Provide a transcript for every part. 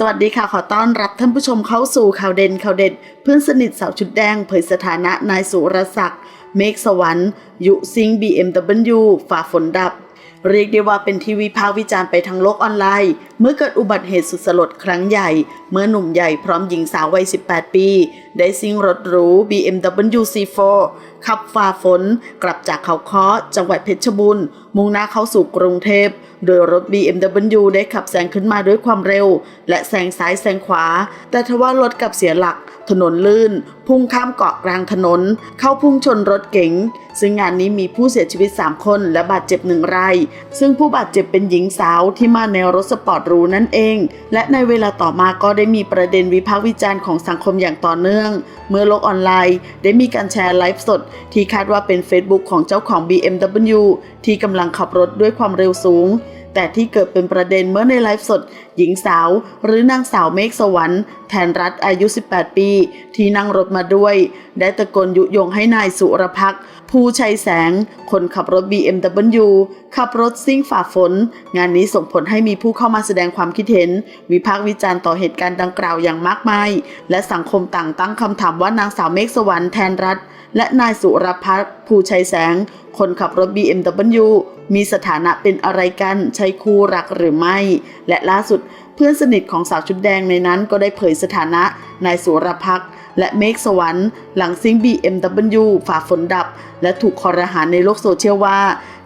สวัสดีค่ะ ขอต้อนรับท่านผู้ชมเข้าสู่ข่าวเด่นข่าวเด็ด เพื่อนสนิทสาวชุดแดง เผยสถานะนายสุรศักดิ์เมฆสวรรค์ยุซิง BMW ฝ่าฝนดับ เรียกได้ว่าเป็นที่วิพากษ์วิจารณ์ไปทั้งโลกออนไลน์ เมื่อเกิดอุบัติเหตุสุดสลดครั้งใหญ่ เมื่อหนุ่มใหญ่พร้อมหญิงสาววัย 18 ปี ได้ซิ่งรถหรู BMW C4 ขับฝ่าฝนกลับจากเขาค้อจังหวัดเพชรบูรณ์มุ่งหน้าเข้าสู่กรุงเทพ โดยรถ BMW ได้ขับแซงขึ้นมาด้วยความเร็ว และแซงซ้ายแซงขวา แต่ทว่ารถกลับเสียหลัก ถนนลื่น พุ่งข้ามเกาะกลางถนน เข้าพุ่งชนรถเก๋ง ซึ่งงานนี้มีผู้เสียชีวิต 3 คนและบาดเจ็บหนึ่งราย ซึ่งผู้บาดเจ็บเป็นหญิงสาวที่มาในรถสปอร์ตรูนั่นเอง และในเวลาต่อมาก็ได้มีประเด็นวิพากษ์วิจารณ์ของสังคมอย่างต่อเนื่องเมื่อโลกออนไลน์ ได้มีการแชร์ไลฟ์สด ที่คาดว่าเป็น Facebook ของเจ้าของ BMW ที่กำลังขับรถด้วยความเร็วสูง แต่ที่เกิดเป็นประเด็นเมื่อในไลฟ์สด หญิงสาวหรือนางสาวเมฆสวรรค์แทนรัฐอายุ 18 ปี ที่นั่งรถมาด้วย ได้ตะโกนยุยงให้นายสุรพักษ์ผู้ชัยแสง คนขับรถ BMW ขับรถซิ่งฝ่าฝน งานนี้ส่งผลให้มีผู้เข้ามาแสดงความคิดเห็น วิพากษ์วิจารณ์ต่อเหตุการณ์ดังกล่าวอย่างมากมาย และสังคมต่างตั้งคำถามว่านางสาวเมฆสวรรค์แทนรัฐ และนายสุรพักษ์ผู้ชัยแสง คนขับรถ BMW มีสถานะเป็นอะไรกันใช่คู่รักหรือไม่ และล่าสุดเพื่อนสนิทของสาวชุดแดงในนั้นก็ได้เผยสถานะนายสุรพักษ์และเมฆสวรรค์ หลังซิง BMW ฝ่าฝนดับ และถูกคอรหาในโลกโซเชียลว่า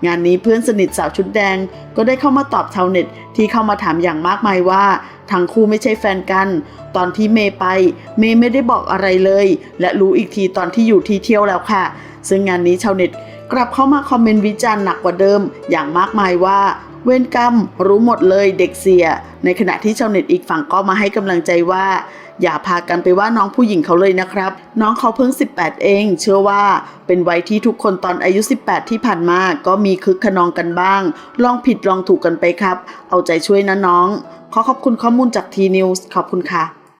งานนี้เพื่อนสนิทสาวชุดแดง ก็ได้เข้ามาตอบชาวเน็ต ที่เข้ามาถามอย่างมากมายว่าทั้งคู่ไม่ใช่แฟนกัน ตอนที่เมย์ไป เมย์ไม่ได้บอกอะไรเลย และรู้อีกทีตอนที่อยู่ที่เที่ยวแล้วค่ะ ซึ่งงานนี้ชาวเน็ต กลับเข้ามาคอมเมนต์วิจารณ์หนักกว่าเดิม อย่างมากมายว่า เวรกรรม รู้หมดเลยเด็กเสีย ในขณะที่ชาวเน็ตอีกฝั่งก็มาให้กำลังใจว่า อย่าพากันไปว่าน้องผู้หญิงเขาเลยนะครับ น้องเขาเพิ่ง 18 เอง เชื่อว่าเป็นวัยที่ทุกคนตอนอายุ 18 ที่ผ่านมาก็มีคึกขนองกันบ้าง ลองผิดลองถูกกันไปครับ เอาใจช่วยนะน้อง ขอขอบคุณข้อมูลจากทีนิวส์ขอบคุณค่ะ